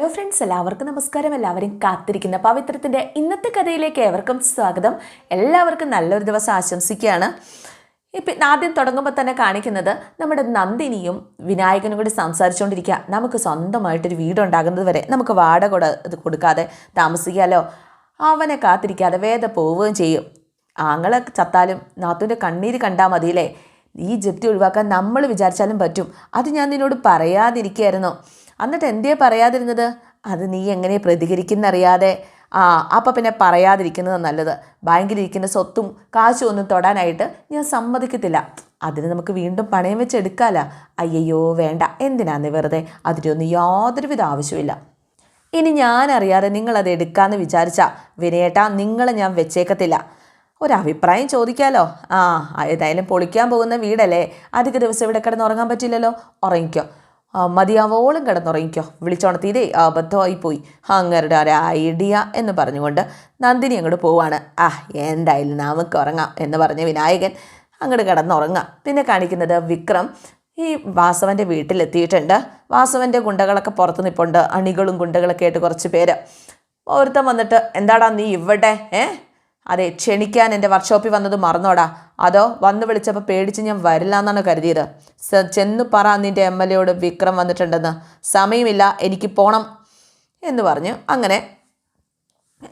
Hello friends എല്ലാവർക്കും നമസ്കാരം. എല്ലാവരും കാത്തിരിക്കുന്ന പവിത്രത്തിന്റെ ഇന്നത്തെ കഥയിലേക്ക് ഏവർക്കും സ്വാഗതം. എല്ലാവർക്കും നല്ലൊരു ദിവസം ആശംസിക്കുകയാണ്. ഇപ്പം ആദ്യം തുടങ്ങുമ്പോൾ തന്നെ കാണിക്കുന്നത് നമ്മുടെ നന്ദിനിയും വിനായകനും കൂടി സംസാരിച്ചുകൊണ്ടിരിക്കുക നമുക്ക് സ്വന്തമായിട്ടൊരു വീടുണ്ടാകുന്നത് വരെ നമുക്ക് വാടക ഇത് കൊടുക്കാതെ താമസിക്കാമല്ലോ അവനെ കാത്തിരിക്കാതെ വേദ പോവുകയും ചെയ്യും. ആങ്ങളെ ചത്താലും നാത്തുവിന്റെ കണ്ണീര് കണ്ടാൽ മതിയില്ലേ? ഈ ജപ്തി ഒഴിവാക്കാൻ നമ്മൾ വിചാരിച്ചാലും പറ്റും. അത് ഞാൻ നിന്നോട് പറയാതിരിക്കുകയായിരുന്നു. എന്നിട്ട് എന്തേ പറയാതിരുന്നത്? അത് നീ എങ്ങനെ പ്രതികരിക്കുന്നറിയാതെ ആ അപ്പം പിന്നെ പറയാതിരിക്കുന്നത് നല്ലത്. ബാങ്കിലിരിക്കുന്ന സ്വത്തും കാശും ഒന്നും തൊടാനായിട്ട് ഞാൻ സമ്മതിക്കത്തില്ല. അതിന് നമുക്ക് വീണ്ടും പണയം വെച്ച് എടുക്കാമല്ല അയ്യയ്യോ വേണ്ട. എന്തിനാന്ന് വെറുതെ? അതിനൊന്നും യാതൊരുവിധ ആവശ്യമില്ല ഇനി ഞാൻ അറിയാതെ നിങ്ങളത് എടുക്കാമെന്ന് വിചാരിച്ചാൽ വിനയേട്ടാ നിങ്ങളെ ഞാൻ വെച്ചേക്കത്തില്ല. ഒരഭിപ്രായം ചോദിക്കാലോ? ആ ഏതായാലും പൊളിക്കാൻ പോകുന്ന വീടല്ലേ? അധിക ദിവസം ഇവിടെ കിടന്ന് ഉറങ്ങാൻ പറ്റില്ലല്ലോ? ഉറങ്ങിക്കോ. മതിയാവോളം കിടന്നുറങ്ങിക്കോ. വിളിച്ചോണത്തീതേ അബദ്ധമായി പോയി അങ്ങരുടെ ഒരു ഐഡിയ എന്ന് പറഞ്ഞുകൊണ്ട് നന്ദിനി അങ്ങോട്ട് പോവാണ്. ആ എന്തായാലും നമുക്ക് ഉറങ്ങാം എന്ന് പറഞ്ഞ വിനായകൻ അങ്ങോട്ട് കിടന്നുറങ്ങാം. പിന്നെ കാണിക്കുന്നത് വിക്രം ഈ വാസവന്റെ വീട്ടിലെത്തിയിട്ടുണ്ട്. വാസവന്റെ ഗുണ്ടകളൊക്കെ പുറത്ത് നിൽപ്പുണ്ട് അണികളും ഗുണ്ടകളൊക്കെ ആയിട്ട് കുറച്ച് പേര്. ഒരുത്തം വന്നിട്ട് എന്താടാ നീ ഇവിടെ? ഏ? അതെ ക്ഷണിക്കാൻ എന്റെ വർക്ക്ഷോപ്പിൽ വന്നത് മറന്നോടാ. അതോ വന്ന് വിളിച്ചപ്പോൾ പേടിച്ച് ഞാൻ വരില്ല എന്നാണ് കരുതിയത് ചെന്ന് പറ നിന്റെ എം എൽ എയോട് വിക്രം വന്നിട്ടുണ്ടെന്ന്. സമയമില്ല എനിക്ക് പോണം എന്ന് പറഞ്ഞു. അങ്ങനെ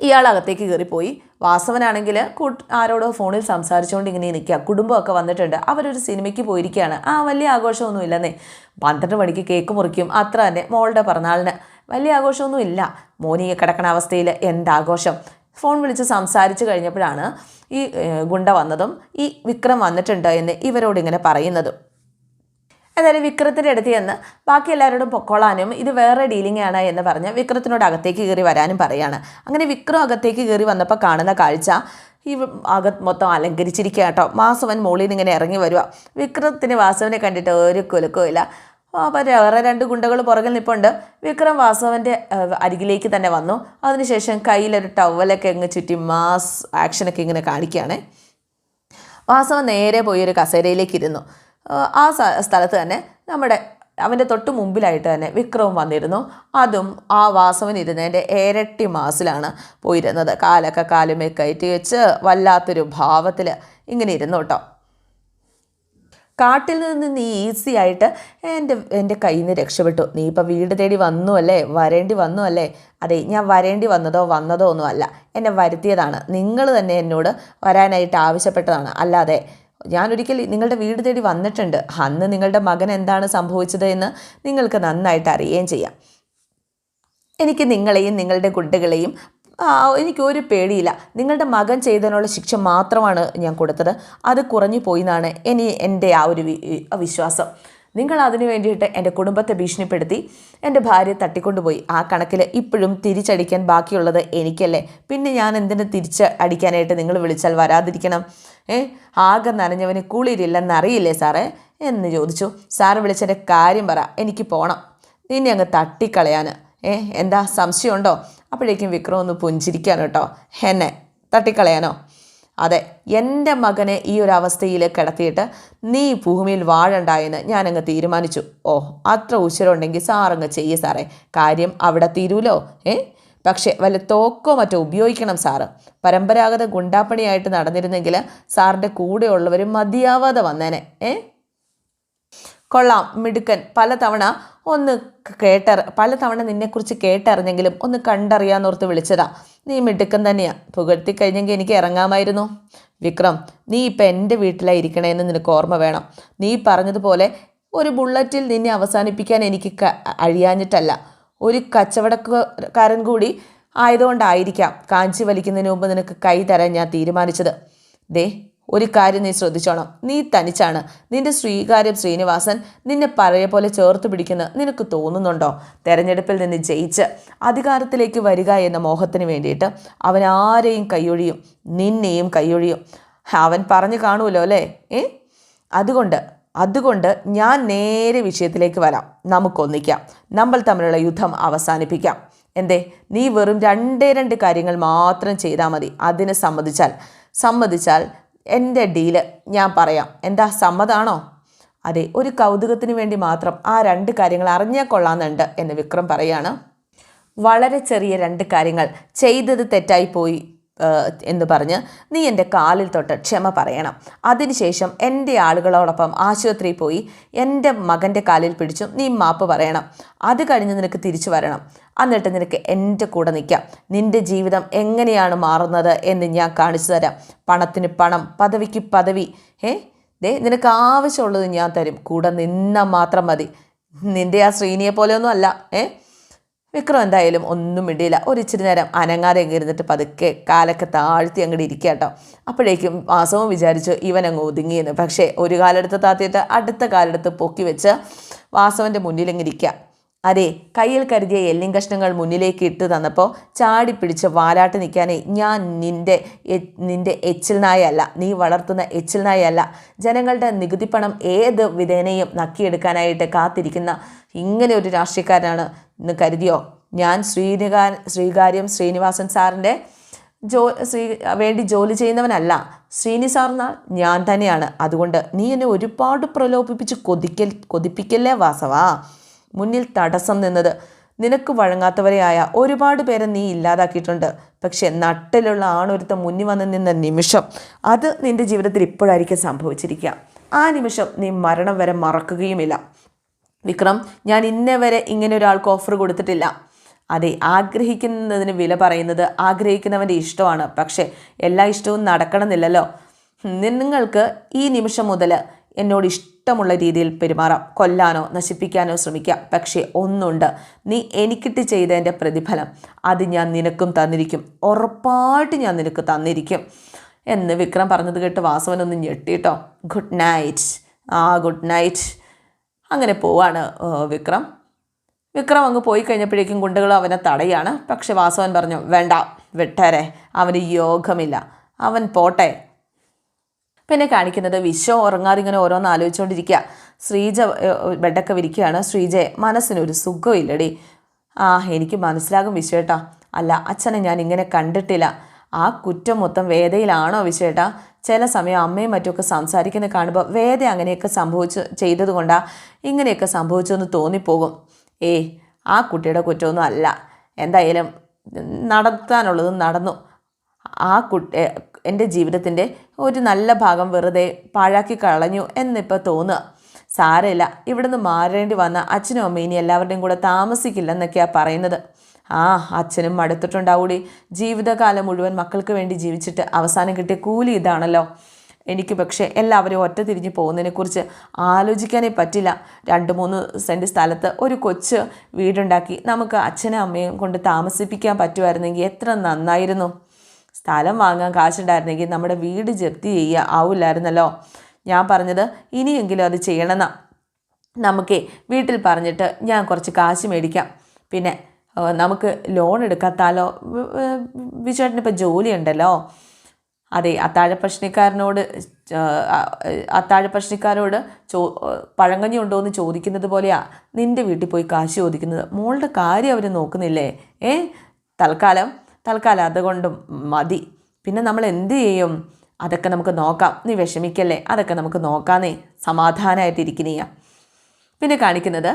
ഇയാൾ അകത്തേക്ക് കയറിപ്പോയി. വാസവനാണെങ്കിൽ കൂട്ട് ആരോടോ ഫോണിൽ സംസാരിച്ചുകൊണ്ട് ഇങ്ങനെ നിൽക്കുക. കുടുംബമൊക്കെ വന്നിട്ടുണ്ട്. അവരൊരു സിനിമയ്ക്ക് പോയിരിക്കുകയാണ്. ആ വലിയ ആഘോഷമൊന്നും ഇല്ലെന്നേ. പന്ത്രണ്ട് മണിക്ക് കേക്ക് മുറിക്കും. അത്ര തന്നെ മോളുടെ പിറന്നാളിന്. വലിയ ആഘോഷമൊന്നും ഇല്ല. മോനിയെ കിടക്കണ അവസ്ഥയിൽ എന്താഘോഷം? ഫോൺ വിളിച്ച് സംസാരിച്ച് കഴിഞ്ഞപ്പോഴാണ് ഈ ഗുണ്ട വന്നതും ഈ വിക്രം വന്നിട്ടുണ്ട് എന്ന് ഇവരോട് ഇങ്ങനെ പറയുന്നതും. എന്നാലും വിക്രത്തിന്റെ അടുത്ത് ചെന്ന് ബാക്കി എല്ലാവരോടും പൊക്കോളാനും ഇത് വേറെ ഡീലിംഗ് ആണ് എന്ന് പറഞ്ഞ് വിക്രത്തിനോട് അകത്തേക്ക് കയറി വരാനും പറയാണ്. അങ്ങനെ വിക്രം അകത്തേക്ക് കയറി വന്നപ്പോൾ കാണുന്ന കാഴ്ച ഈ അകത്ത് മൊത്തം അലങ്കരിച്ചിരിക്കുക കേട്ടോ. വാസവൻ മുകളിൽ നിന്ന് ഇങ്ങനെ ഇറങ്ങി വരിക വിക്രത്തിന് വാസവനെ കണ്ടിട്ട് ഒരു കുലുക്കവും ഇല്ല. അപ്പോൾ വേറെ രണ്ട് ഗുണ്ടകൾ പുറകിൽ നിൽപ്പുണ്ട് വിക്രം വാസവന്റെ അരികിലേക്ക് തന്നെ വന്നു. അതിനുശേഷം കയ്യിലൊരു ടവലൊക്കെ അങ്ങ് ചുറ്റി മാസ് ആക്ഷനൊക്കെ ഇങ്ങനെ കാണിക്കുകയാണ്. വാസവൻ നേരെ പോയി ഒരു കസേരയിലേക്ക് ഇരുന്നു. ആ, സ്ഥലത്ത് തന്നെ നമ്മുടെ അവന്റെ തൊട്ട് മുമ്പിലായിട്ട് തന്നെ വിക്രവും വന്നിരുന്നു. അതും ആ വാസവൻ ഇരുന്നതിന്റെ ഇരട്ടി മാസിലാണ് പോയിരുന്നത്. കാലൊക്കെ കാലുമേ കയറ്റി വെച്ച് വല്ലാത്തൊരു ഭാവത്തിൽ ഇങ്ങനെ ഇരുന്നു കേട്ടോ. കാട്ടിൽ നിന്ന് നീ ഈസി ആയിട്ട് എന്റെ എന്റെ കയ്യിൽ നിന്ന് രക്ഷപ്പെട്ടു. നീ ഇപ്പം വീട് തേടി വന്നു അല്ലേ? വരേണ്ടി വന്നു അല്ലേ? അതെ ഞാൻ വരേണ്ടി വന്നതോ വന്നതോ ഒന്നും അല്ല. എന്നെ വരുത്തിയതാണ്. നിങ്ങൾ തന്നെ എന്നോട് വരാനായിട്ട് ആവശ്യപ്പെട്ടതാണ്. അല്ലാതെ ഞാനൊരിക്കൽ നിങ്ങളുടെ വീട് തേടി വന്നിട്ടുണ്ട്. അന്ന് നിങ്ങളുടെ മകൻ എന്താണ് സംഭവിച്ചത് എന്ന് നിങ്ങൾക്ക് നന്നായിട്ട് അറിയുകയും ചെയ്യാം. എനിക്ക് നിങ്ങളെയും നിങ്ങളുടെ കുട്ടികളെയും ആ, എനിക്ക് ഒരു പേടിയില്ല. നിങ്ങളുടെ മകൻ ചെയ്തതിനുള്ള ശിക്ഷ മാത്രമാണ് ഞാൻ കൊടുത്തത്. അത് കുറഞ്ഞു പോയി എന്നാണ് ഇനി എന്റെ ആ ഒരു വിശ്വാസം. നിങ്ങൾ അതിനു വേണ്ടിയിട്ട് എന്റെ കുടുംബത്തെ ഭീഷണിപ്പെടുത്തി എന്റെ ഭാര്യയെ തട്ടിക്കൊണ്ടുപോയി. ആ കണക്കിൽ ഇപ്പോഴും തിരിച്ചടിക്കാൻ ബാക്കിയുള്ളത് എനിക്കല്ലേ. പിന്നെ ഞാൻ എന്തിനു തിരിച്ച് അടിക്കാനായിട്ട് നിങ്ങൾ വിളിച്ചാൽ വരാതിരിക്കണം? ഏ ആകെ നനഞ്ഞവന് കുളിരില്ലെന്നറിയില്ലേ സാറേ? എന്ന് ചോദിച്ചു. സാറ് വിളിച്ചതിന്റെ കാര്യം പറ. എനിക്ക് പോകണം നിന്നെ അങ്ങ് തട്ടിക്കളയാൻ. ഏ എന്താ സംശയമുണ്ടോ? അപ്പോഴേക്കും വിക്രം ഒന്ന് പുഞ്ചിരിക്കാനോ കേട്ടോ. എന്നെ തട്ടിക്കളയാനോ? അതെ എന്റെ മകനെ ഈ ഒരു അവസ്ഥയിൽ കിടത്തിയിട്ട് നീ ഭൂമിയിൽ വാഴണ്ടായെന്ന് ഞാനങ്ങ് തീരുമാനിച്ചു. ഓ അത്ര ഉശിരുണ്ടെങ്കിൽ സാറങ്ങ് ചെയ്യ് സാറേ. കാര്യം അവിടെ തീരൂലോ? ഏ? പക്ഷേ വല്ല തോക്കോ മറ്റോ ഉപയോഗിക്കണം സാറ്. പരമ്പരാഗത ഗുണ്ടാപ്പണിയായിട്ട് നടന്നിരുന്നെങ്കിൽ സാറിന്റെ കൂടെയുള്ളവർ മതിയാവാതെ വന്നേനെ. ഏ? കൊള്ളാം മിടുക്കൻ. പലതവണ ഒന്ന് കേട്ടർ പലതവണ നിന്നെക്കുറിച്ച് കേട്ടറിഞ്ഞെങ്കിലും ഒന്ന് കണ്ടറിയാന്നോർത്ത് വിളിച്ചതാ. നീ മിടുക്കൻ തന്നെയാ. പുകഴ്ത്തി കഴിഞ്ഞെങ്കിൽ എനിക്ക് ഇറങ്ങാമായിരുന്നു. വിക്രം നീ ഇപ്പം എന്റെ വീട്ടിലായിരിക്കണേന്ന് നിനക്ക് ഓർമ്മ വേണം. നീ പറഞ്ഞതുപോലെ ഒരു ബുള്ളറ്റിൽ നിന്നെ അവസാനിപ്പിക്കാൻ എനിക്ക് അഴിയാഞ്ഞിട്ടല്ല. ഒരു കച്ചവടക്കാരൻ കൂടി ആയതുകൊണ്ടായിരിക്കാം. കാഞ്ചി വലിക്കുന്നതിന് മുമ്പ് നിനക്ക് കൈ തരാൻ ഞാൻ തീരുമാനിച്ചത്. ദേ ഒരു കാര്യം നീ ശ്രദ്ധിച്ചോണം. നീ തനിച്ചാണ്. നിന്റെ ശ്രീകാര്യം ശ്രീനിവാസൻ നിന്നെ പറയ പോലെ ചേർത്ത് പിടിക്കുന്ന നിനക്ക് തോന്നുന്നുണ്ടോ? തെരഞ്ഞെടുപ്പിൽ നിന്ന് ജയിച്ച് അധികാരത്തിലേക്ക് വരിക എന്ന മോഹത്തിന് വേണ്ടിയിട്ട് അവൻ ആരെയും കൈയൊഴിയും. നിന്നെയും കൈയൊഴിയും. അവൻ പറഞ്ഞു കാണുമല്ലോ അല്ലേ? ഏ? അതുകൊണ്ട് അതുകൊണ്ട് ഞാൻ നേരെ വിഷയത്തിലേക്ക് വരാം. നമുക്കൊന്നിക്കാം. നമ്മൾ തമ്മിലുള്ള യുദ്ധം അവസാനിപ്പിക്കാം. എന്തേ? നീ വെറും രണ്ടേ രണ്ട് കാര്യങ്ങൾ മാത്രം ചെയ്താൽ മതി. അതിനെ സമ്മതിച്ചാൽ. സമ്മതിച്ചാൽ എന്റെ ഡീൽ ഞാൻ പറയാം. എന്താ സമ്മതാണോ? അതെ ഒരു കൗതുകത്തിന് വേണ്ടി മാത്രം ആ രണ്ട് കാര്യങ്ങൾ അറിഞ്ഞാൽ കൊള്ളാമെന്നുണ്ട് എന്ന് വിക്രം പറയാണ്. വളരെ ചെറിയ രണ്ട് കാര്യങ്ങൾ ചെയ്തത് തെറ്റായി പോയി. ഏഹ്, എന്ന് പറഞ്ഞ് നീ എന്റെ കാലിൽ തൊട്ട് ക്ഷമ പറയണം. അതിനുശേഷം എന്റെ ആളുകളോടൊപ്പം ആശുപത്രിയിൽ പോയി എന്റെ മകന്റെ കാലിൽ പിടിച്ചും നീ മാപ്പ് പറയണം. അത് കഴിഞ്ഞ് നിനക്ക് തിരിച്ചു വരണം. എന്നിട്ട് നിനക്ക് എന്റെ കൂടെ നിൽക്കാം. നിന്റെ ജീവിതം എങ്ങനെയാണ് മാറുന്നത് എന്ന് ഞാൻ കാണിച്ചു തരാം. പണത്തിന് പണം പദവിക്ക് പദവി. ഏ ദേ നിനക്ക് ആവശ്യമുള്ളത് ഞാൻ തരും. കൂടെ നിന്നാൽ മാത്രം മതി. നിന്റെ ആ ശ്രീനിയെ പോലെയൊന്നും അല്ല. ഏ? വിക്രം എന്തായാലും ഒന്നും മിണ്ടിയില്ല. ഒരു ഇച്ചിരി നേരം അനങ്ങാതെ അങ്ങ് ഇരുന്നിട്ട് പതുക്കെ കാലൊക്കെ താഴ്ത്തി അങ്ങോട്ട് ഇരിക്കുക കേട്ടോ അപ്പോഴേക്കും വാസവും വിചാരിച്ചു ഇവൻ അങ്ങ് ഒതുങ്ങിയെന്ന്. പക്ഷേ ഒരു കാലെടുത്ത് താത്തിയിട്ട് അടുത്ത കാലെടുത്ത് പൊക്കി വെച്ച് വാസവന്റെ മുന്നിൽ അങ്ങ് ഇരിക്കുക അതെ കയ്യിൽ കരുതിയ എല്ലിൻ കഷ്ണങ്ങൾ മുന്നിലേക്ക് ഇട്ട് തന്നപ്പോൾ ചാടി പിടിച്ച് വാലാട്ട് നിൽക്കാനേ ഞാൻ നിന്റെ നിന്റെ എച്ചിൽ നായല്ല നീ വളർത്തുന്ന എച്ചിൽ നായല്ല ജനങ്ങളുടെ നികുതി പണം ഏത് വിധേനയും നക്കിയെടുക്കാനായിട്ട് കാത്തിരിക്കുന്ന ഇങ്ങനെ ഒരു രാഷ്ട്രീയക്കാരനാണ് എന്ന് കരുതിയോ? ഞാൻ ശ്രീനികാ ശ്രീകാര്യം ശ്രീനിവാസൻ സാറിന്റെ ജോ ശ്രീ വേണ്ടി ജോലി ചെയ്യുന്നവനല്ല. ശ്രീനി സാറിനാൽ ഞാൻ തന്നെയാണ്. അതുകൊണ്ട് നീ എന്നെ ഒരുപാട് പ്രലോഭിപ്പിച്ച് കൊതിക്കൽ കൊതിപ്പിക്കല്ലേ വാസവാ? മുന്നിൽ തടസ്സം നിന്നത്. നിനക്ക് വഴങ്ങാത്തവരെയായ ഒരുപാട് പേരെ നീ ഇല്ലാതാക്കിയിട്ടുണ്ട്. പക്ഷേ നട്ടിലുള്ള ആണൊരുത്ത മുന്നിൽ വന്ന് നിന്ന നിമിഷം അത് നിന്റെ ജീവിതത്തിൽ ഇപ്പോഴായിരിക്കും സംഭവിച്ചിരിക്കുക. ആ നിമിഷം നീ മരണം വരെ മറക്കുകയുമില്ല. വിക്രം ഞാൻ ഇന്നേ വരെ ഇങ്ങനെ ഒരാൾക്ക് ഓഫർ കൊടുത്തിട്ടില്ല. അതെ ആഗ്രഹിക്കുന്നതിന് വില പറയുന്നത് ആഗ്രഹിക്കുന്നവന്റെ ഇഷ്ടമാണ്. പക്ഷേ എല്ലാ ഇഷ്ടവും നടക്കണമെന്നില്ലല്ലോ. നിങ്ങൾക്ക് ഈ നിമിഷം മുതൽ എന്നോട് ഇഷ്ടമുള്ള രീതിയിൽ പെരുമാറാം. കൊല്ലാനോ നശിപ്പിക്കാനോ ശ്രമിക്കാം. പക്ഷേ ഒന്നുണ്ട്. നീ എനിക്കിട്ട് ചെയ്തതിന്റെ പ്രതിഫലം. അത് ഞാൻ നിനക്കും തന്നിരിക്കും. ഉറപ്പായിട്ട് ഞാൻ നിനക്ക് തന്നിരിക്കും. എന്ന് വിക്രം പറഞ്ഞത് കേട്ട് വാസവനൊന്ന് ഞെട്ടിട്ടോ ഗുഡ് നൈറ്റ്. ആ ഗുഡ് നൈറ്റ്. അങ്ങനെ പോവാണ് വിക്രം. വിക്രം അങ്ങ് പോയി കഴിഞ്ഞപ്പോഴേക്കും ഗുണ്ടകൾ അവനെ തടയാണ്. പക്ഷെ വാസവൻ പറഞ്ഞു വേണ്ട വിട്ടേരെ. അവന് യോഗമില്ല. അവൻ പോട്ടെ. പിന്നെ കാണിക്കുന്നത് വിശ്വ ഉറങ്ങാതെ ഇങ്ങനെ ഓരോന്ന് ആലോചിച്ചുകൊണ്ടിരിക്കുക ശ്രീജ ബെഡൊക്കെ വിരിക്കുകയാണ് ശ്രീജയെ മനസ്സിനൊരു സുഖമില്ലടി. ആ എനിക്ക് മനസ്സിലാകും വിശ്വേട്ടാ. അല്ല അച്ഛനെ ഞാൻ ഇങ്ങനെ കണ്ടിട്ടില്ല. ആ കുറ്റം മൊത്തം വേദയിലാണോ വിശ്വേട്ടാ? ചില സമയം അമ്മയും മറ്റുമൊക്കെ സംസാരിക്കുന്നത് കാണുമ്പോൾ വേദ അങ്ങനെയൊക്കെ സംഭവിച്ചു ചെയ്തതുകൊണ്ടാണ് ഇങ്ങനെയൊക്കെ സംഭവിച്ചു എന്ന് തോന്നിപ്പോകും. ഏയ് ആ കുട്ടിയുടെ കുറ്റമൊന്നും അല്ല. എന്തായാലും നടത്താനുള്ളത് നടന്നു. ആ കുട്ടി എന്റെ ജീവിതത്തിന്റെ ഒരു നല്ല ഭാഗം വെറുതെ പാഴാക്കി കളഞ്ഞു എന്നിപ്പോൾ തോന്നുക. സാരമില്ല ഇവിടുന്ന് മാറേണ്ടി വന്ന അച്ഛനും അമ്മയും ഇനി എല്ലാവരുടെയും കൂടെ താമസിക്കില്ലെന്നൊക്കെയാണ് പറയുന്നത്. ആ അച്ഛനും മടുത്തിട്ടുണ്ടാവൂടി. ജീവിതകാലം മുഴുവൻ മക്കൾക്ക് വേണ്ടി ജീവിച്ചിട്ട് അവസാനം കിട്ടിയ കൂലി ഇതാണല്ലോ. എനിക്ക് പക്ഷേ എല്ലാവരും ഒറ്റ തിരിഞ്ഞ് പോകുന്നതിനെക്കുറിച്ച് ആലോചിക്കാനേ പറ്റില്ല. രണ്ട് മൂന്ന് സെന്റ് സ്ഥലത്ത് ഒരു കൊച്ച് വീടുണ്ടാക്കി നമുക്ക് അച്ഛനും അമ്മയും കൊണ്ട് താമസിപ്പിക്കാൻ പറ്റുമായിരുന്നെങ്കിൽ എത്ര നന്നായിരുന്നു. സ്ഥലം വാങ്ങാൻ കാശുണ്ടായിരുന്നെങ്കിൽ നമ്മുടെ വീട് ജപ്തി ചെയ്യുക ആവില്ലായിരുന്നല്ലോ. ഞാൻ പറഞ്ഞത് ഇനിയെങ്കിലും അത് ചെയ്യണമെന്നാ. നമുക്കേ വീട്ടിൽ പറഞ്ഞിട്ട് ഞാൻ കുറച്ച് കാശ് മേടിക്കാം. പിന്നെ നമുക്ക് ലോൺ എടുക്കാത്താലോ? വിചേട്ടന് ജോലിയുണ്ടല്ലോ. അതെ അത്താഴ പ്രശ്നക്കാരനോട് അത്താഴ പ്രശ്നക്കാരോട് ചോ പഴങ്കഞ്ഞി ഉണ്ടോ എന്ന് ചോദിക്കുന്നത് പോലെയാ നിന്റെ വീട്ടിൽ പോയി കാശ് ചോദിക്കുന്നത്. മോളുടെ കാര്യം അവർ നോക്കുന്നില്ലേ? ഏ തൽക്കാലം തൽക്കാലം അതുകൊണ്ടും മതി. പിന്നെ നമ്മൾ എന്ത് ചെയ്യും? അതൊക്കെ നമുക്ക് നോക്കാം. നീ വിഷമിക്കല്ലേ? അതൊക്കെ നമുക്ക് നോക്കാന്നേ സമാധാനമായിട്ടിരിക്കുന്നീയ പിന്നെ കാണിക്കുന്നത്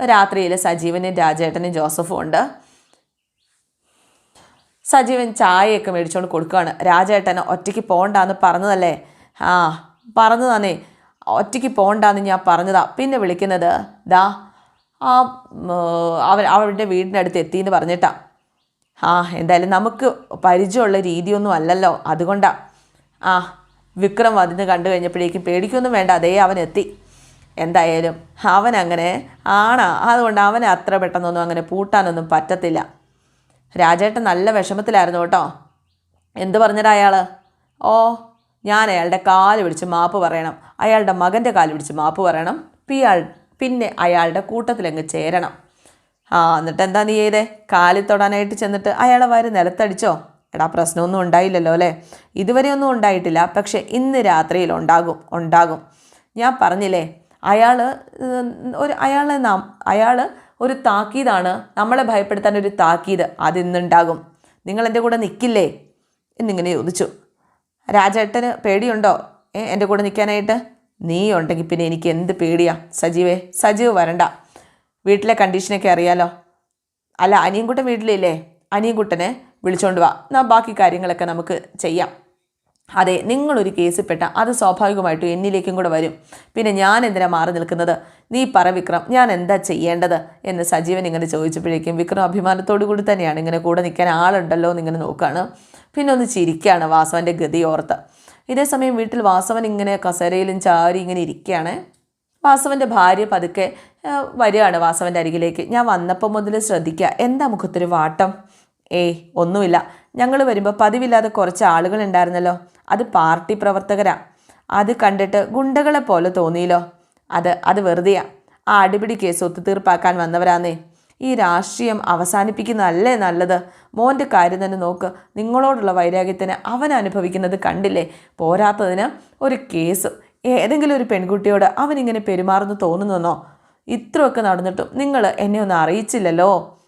രാത്രിയിൽ സജീവനും രാജേട്ടനും ജോസഫും ഉണ്ട്. സജീവൻ ചായയൊക്കെ മേടിച്ചുകൊണ്ട് കൊടുക്കുകയാണ് രാജേട്ടന് ഒറ്റയ്ക്ക് പോകണ്ടെന്ന് പറഞ്ഞതല്ലേ? ആ പറഞ്ഞതാന്നേ. തന്നെ ഒറ്റയ്ക്ക് പോകണ്ടെന്ന് ഞാൻ പറഞ്ഞതാ. പിന്നെ വിളിക്കുന്നത് ദാ ആ അവൻ അവരുടെ വീടിന്റെ അടുത്ത് എത്തിയെന്ന് പറഞ്ഞിട്ടാ. ആ എന്തായാലും നമുക്ക് പരിചയമുള്ള രീതിയൊന്നും അല്ലല്ലോ. അതുകൊണ്ടാ. ആ വിക്രം അതിന് കണ്ടു കഴിഞ്ഞപ്പോഴേക്കും പേടിക്കൊന്നും വേണ്ട അതേ അവൻ എത്തി. എന്തായാലും അവൻ അങ്ങനെ ആണാ. അതുകൊണ്ട് അവനെ അത്ര പെട്ടെന്നൊന്നും അങ്ങനെ പൂട്ടാനൊന്നും പറ്റത്തില്ല. രാജേട്ടൻ നല്ല വിഷമത്തിലായിരുന്നു കേട്ടോ. എന്തു പറഞ്ഞടാ അയാൾ ഓ ഞാൻ അയാളുടെ കാൽ പിടിച്ച് മാപ്പ് പറയണം. അയാളുടെ മകന്റെ കാൽ പിടിച്ച് മാപ്പ് പറയണം. പിയാൾ പിന്നെ അയാളുടെ കൂട്ടത്തിലങ്ങ് ചേരണം. ആ എന്നിട്ട് എന്താ നീ ചെയ്തേ? കാലിൽ തൊടാനായിട്ട് ചെന്നിട്ട് അയാളെ വാരി നിലത്തടിച്ചോ? എടാ പ്രശ്നമൊന്നും ഉണ്ടായില്ലല്ലോ അല്ലേ? ഇതുവരെ ഒന്നും ഉണ്ടായിട്ടില്ല. പക്ഷെ ഇന്ന് രാത്രിയിൽ ഉണ്ടാകും ഉണ്ടാകും. ഞാൻ പറഞ്ഞില്ലേ അയാൾ ഒരു അയാളെ നാം അയാൾ ഒരു താക്കീതാണ്. നമ്മളെ ഭയപ്പെടുത്താൻ ഒരു താക്കീത് അതിന്നുണ്ടാകും നിങ്ങൾ എന്റെ കൂടെ നിൽക്കില്ലേ? എന്നിങ്ങനെ ചോദിച്ചു. രാജേട്ടന് പേടിയുണ്ടോ? ഏ എന്റെ കൂടെ നിൽക്കാനായിട്ട്? നീ ഉണ്ടെങ്കിൽ പിന്നെ എനിക്ക് എന്ത് പേടിയാ? സജീവേ സജീവ് വരണ്ട. വീട്ടിലെ കണ്ടീഷനൊക്കെ അറിയാലോ. അല്ല അനിയൻകുട്ടൻ വീട്ടിലില്ലേ? അനിയൻകുട്ടനെ വിളിച്ചോണ്ട് വാ. എന്നാൽ ബാക്കി കാര്യങ്ങളൊക്കെ നമുക്ക് ചെയ്യാം. അതെ നിങ്ങളൊരു കേസിൽപ്പെട്ട അത് സ്വാഭാവികമായിട്ടും എന്നിലേക്കും കൂടെ വരും. പിന്നെ ഞാൻ എന്തിനാ മാറി നിൽക്കുന്നത്? നീ പറ വിക്രം ഞാൻ എന്താ ചെയ്യേണ്ടത്? എന്ന് സജീവൻ ഇങ്ങനെ ചോദിച്ചപ്പോഴേക്കും വിക്രം അഭിമാനത്തോടു കൂടി തന്നെയാണ് ഇങ്ങനെ കൂടെ നിൽക്കാൻ ആളുണ്ടല്ലോ എന്നിങ്ങനെ നോക്കുകയാണ് പിന്നെ ഒന്ന് ചിരിക്കുകയാണ് വാസവന്റെ ഗതി ഓർത്ത്. ഇതേ സമയം വീട്ടിൽ വാസവൻ ഇങ്ങനെ കസേരയിലും ചാരി ഇങ്ങനെ ഇരിക്കുകയാണ്. വാസവന്റെ ഭാര്യ പതുക്കെ വരികയാണ് വാസവന്റെ അരികിലേക്ക്. ഞാൻ വന്നപ്പോൾ മുതൽ ശ്രദ്ധിക്കുക എന്താ മുഖത്തൊരു വാട്ടം? ഏയ് ഒന്നുമില്ല. ഞങ്ങൾ വരുമ്പോൾ പതിവില്ലാതെ കുറച്ച് ആളുകൾ ഉണ്ടായിരുന്നല്ലോ. അത് പാർട്ടി പ്രവർത്തകരാ. അത് കണ്ടിട്ട് ഗുണ്ടകളെ പോലെ തോന്നിയില്ലോ. അത് അത് വെറുതെയാ. ആ അടിപിടി കേസ് ഒത്തുതീർപ്പാക്കാൻ വന്നവരാന്നേ. ഈ രാഷ്ട്രീയം അവസാനിപ്പിക്കുന്നതല്ലേ നല്ലത്? മോന്റെ കാര്യം തന്നെ നോക്ക്. നിങ്ങളോടുള്ള വൈരാഗ്യത്തിന് അവൻ അനുഭവിക്കുന്നത് കണ്ടില്ലേ? പോരാത്തതിന് ഒരു കേസ്. ഏതെങ്കിലും ഒരു പെൺകുട്ടിയോട് അവനിങ്ങനെ പെരുമാറുന്നു തോന്നുന്നെന്നോ ഇത്രയൊക്കെ നടന്നിട്ടും നിങ്ങൾ എന്നെ ഒന്നും അറിയിച്ചില്ലല്ലോ.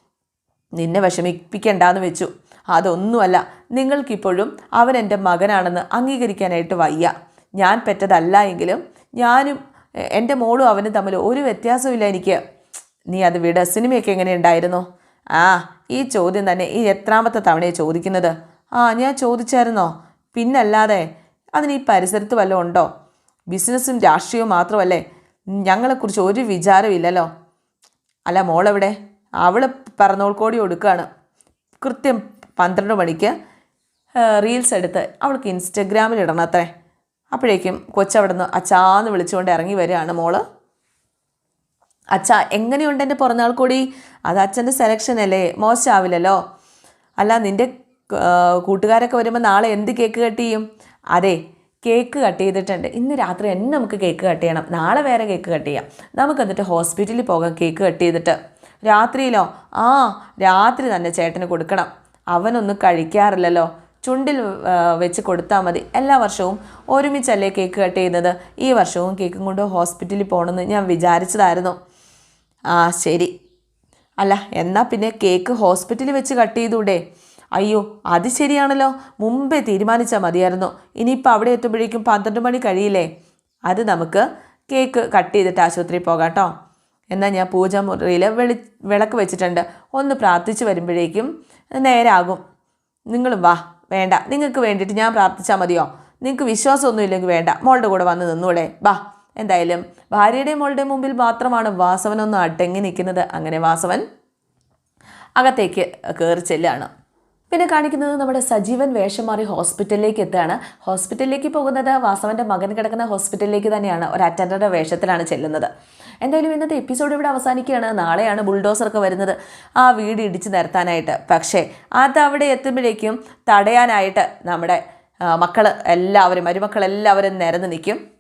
നിന്നെ വിഷമിപ്പിക്കണ്ടെന്ന് വെച്ചു. അതൊന്നുമല്ല. നിങ്ങൾക്കിപ്പോഴും അവൻ എന്റെ മകനാണെന്ന് അംഗീകരിക്കാനായിട്ട് വയ്യ. ഞാൻ പെറ്റതല്ല എങ്കിലും ഞാനും എന്റെ മോളും അവനും തമ്മിൽ ഒരു വ്യത്യാസമില്ല എനിക്ക്. നീ അത് വിട. സിനിമയൊക്കെ എങ്ങനെ ഉണ്ടായിരുന്നു? ആ ഈ ചോദ്യം തന്നെ ഈ എത്രാമത്തെ തവണയാണ് ചോദിക്കുന്നത്. ആ ഞാൻ ചോദിച്ചായിരുന്നോ? പിന്നല്ലാതെ അതിന് ഈ പരിസരത്ത് വല്ലതും ഉണ്ടോ? ബിസിനസ്സും രാഷ്ട്രീയവും മാത്രമല്ലേ? ഞങ്ങളെക്കുറിച്ച് ഒരു വിചാരമില്ലല്ലോ അല്ല മോളെവിടെ? അവൾ പറന്നോൾക്കോടി കൊടുക്കുകയാണ് കൃത്യം പന്ത്രണ്ട് മണിക്ക് റീൽസ് എടുത്ത് അവൾക്ക് ഇൻസ്റ്റഗ്രാമിൽ ഇടണത്രേ. അപ്പോഴേക്കും കൊച്ചവിടെ നിന്ന് അച്ചാന്ന് വിളിച്ചുകൊണ്ട് ഇറങ്ങി വരികയാണ് മോൾ. അച്ഛ എങ്ങനെയുണ്ട് എന്റെ പിറന്നാൾ കൂടി? അത് അച്ഛന്റെ സെലക്ഷൻ അല്ലേ? മോശമാവില്ലല്ലോ അല്ല നിന്റെ കൂട്ടുകാരൊക്കെ വരുമ്പോൾ നാളെ എന്ത് കേക്ക് കട്ട് ചെയ്യും? അതെ കേക്ക് കട്ട് ചെയ്തിട്ടുണ്ട്. ഇന്ന് രാത്രി തന്നെ നമുക്ക് കേക്ക് കട്ട് ചെയ്യണം. നാളെ വേറെ കേക്ക് കട്ട് ചെയ്യാം. നമുക്ക് എന്നിട്ട് ഹോസ്പിറ്റലിൽ പോകാം കേക്ക് കട്ട് ചെയ്തിട്ട്. രാത്രിയിലോ? ആ രാത്രി തന്നെ ചേട്ടന് കൊടുക്കണം. അവനൊന്നും കഴിക്കാറില്ലല്ലോ. ചുണ്ടിൽ വെച്ച് കൊടുത്താൽ മതി. എല്ലാ വർഷവും ഒരുമിച്ചല്ലേ കേക്ക് കട്ട് ചെയ്യുന്നത്? ഈ വർഷവും കേക്കും കൊണ്ട് ഹോസ്പിറ്റലിൽ പോകണമെന്ന് ഞാൻ വിചാരിച്ചതായിരുന്നു. ആ ശരി. അല്ല എന്നാൽ പിന്നെ കേക്ക് ഹോസ്പിറ്റലിൽ വെച്ച് കട്ട് ചെയ്തൂടെ? അയ്യോ അത് ശരിയാണല്ലോ. മുമ്പേ തീരുമാനിച്ചാൽ മതിയായിരുന്നു. ഇനിയിപ്പോൾ അവിടെ എത്തുമ്പോഴേക്കും പന്ത്രണ്ട് മണി കഴിയില്ലേ? അത് നമുക്ക് കേക്ക് കട്ട് ചെയ്തിട്ട് ആശുപത്രിയിൽ പോകാം കേട്ടോ. എന്നാൽ ഞാൻ പൂജാമുറിയിൽ വെളി വിളക്ക് വെച്ചിട്ടുണ്ട്. ഒന്ന് പ്രാർത്ഥിച്ച് വരുമ്പോഴേക്കും നേരാകും. നിങ്ങളും വാ വേണ്ട. നിങ്ങൾക്ക് വേണ്ടിയിട്ട് ഞാൻ പ്രാർത്ഥിച്ചാൽ മതിയോ? നിങ്ങൾക്ക് വിശ്വാസമൊന്നും ഇല്ലെങ്കിൽ വേണ്ട. മോളുടെ കൂടെ വന്ന് നിന്നൂടെ. വാ എന്തായാലും. ഭാര്യയുടെയും മോളുടെയും മുമ്പിൽ മാത്രമാണ് വാസവനൊന്ന് അടങ്ങി നിൽക്കുന്നത്. അങ്ങനെ വാസവൻ അകത്തേക്ക് കയറി ചെല്ലാണ് പിന്നെ കാണിക്കുന്നത് നമ്മുടെ സജീവൻ വേഷം മാറി ഹോസ്പിറ്റലിലേക്ക് എത്തുകയാണ്. ഹോസ്പിറ്റലിലേക്ക് പോകുന്നത് വാസവന്റെ മകൻ കിടക്കുന്ന ഹോസ്പിറ്റലിലേക്ക് തന്നെയാണ്. ഒരു അറ്റൻഡറുടെ വേഷത്തിലാണ് ചെല്ലുന്നത്. എന്തായാലും ഇന്നത്തെ എപ്പിസോഡ് ഇവിടെ അവസാനിക്കുകയാണ്. നാളെയാണ് ബുൾഡോസറൊക്കെ വരുന്നത്. ആ വീട് ഇടിച്ചു നിരത്താനായിട്ട്. പക്ഷേ അത് അവിടെ എത്തുമ്പോഴേക്കും തടയാനായിട്ട് നമ്മുടെ മക്കൾ എല്ലാവരും മരുമക്കൾ എല്ലാവരും നിരന്ന് നിൽക്കും.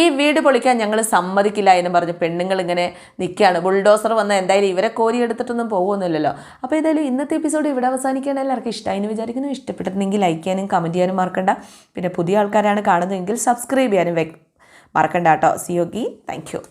ഈ വീട് പൊളിക്കാൻ ഞങ്ങൾ സമ്മതിക്കില്ല എന്ന് പറഞ്ഞ് പെണ്ണുങ്ങൾ ഇങ്ങനെ നിൽക്കുകയാണ്. ബുൾഡോസർ വന്ന് എന്തായാലും ഇവരെ കോരി എടുത്തിട്ടൊന്നും പോകുന്നില്ലല്ലോ. അപ്പോൾ ഏതായാലും ഇന്നത്തെ എപ്പിസോഡ് ഇവിടെ അവസാനിക്കുകയാണ്. എല്ലാവർക്കും ഇഷ്ടമായി വിചാരിക്കുന്നു. ഇഷ്ടപ്പെട്ടിരുന്നെങ്കിൽ ലൈക്ക് ചെയ്യാനും കമന്റ് ചെയ്യാനും മറക്കണ്ട. പിന്നെ പുതിയ ആൾക്കാരാണ് കാണുന്നതെങ്കിൽ സബ്സ്ക്രൈബ് ചെയ്യാനും മറക്കണ്ട കേട്ടോ. സിയോഗി താങ്ക് യു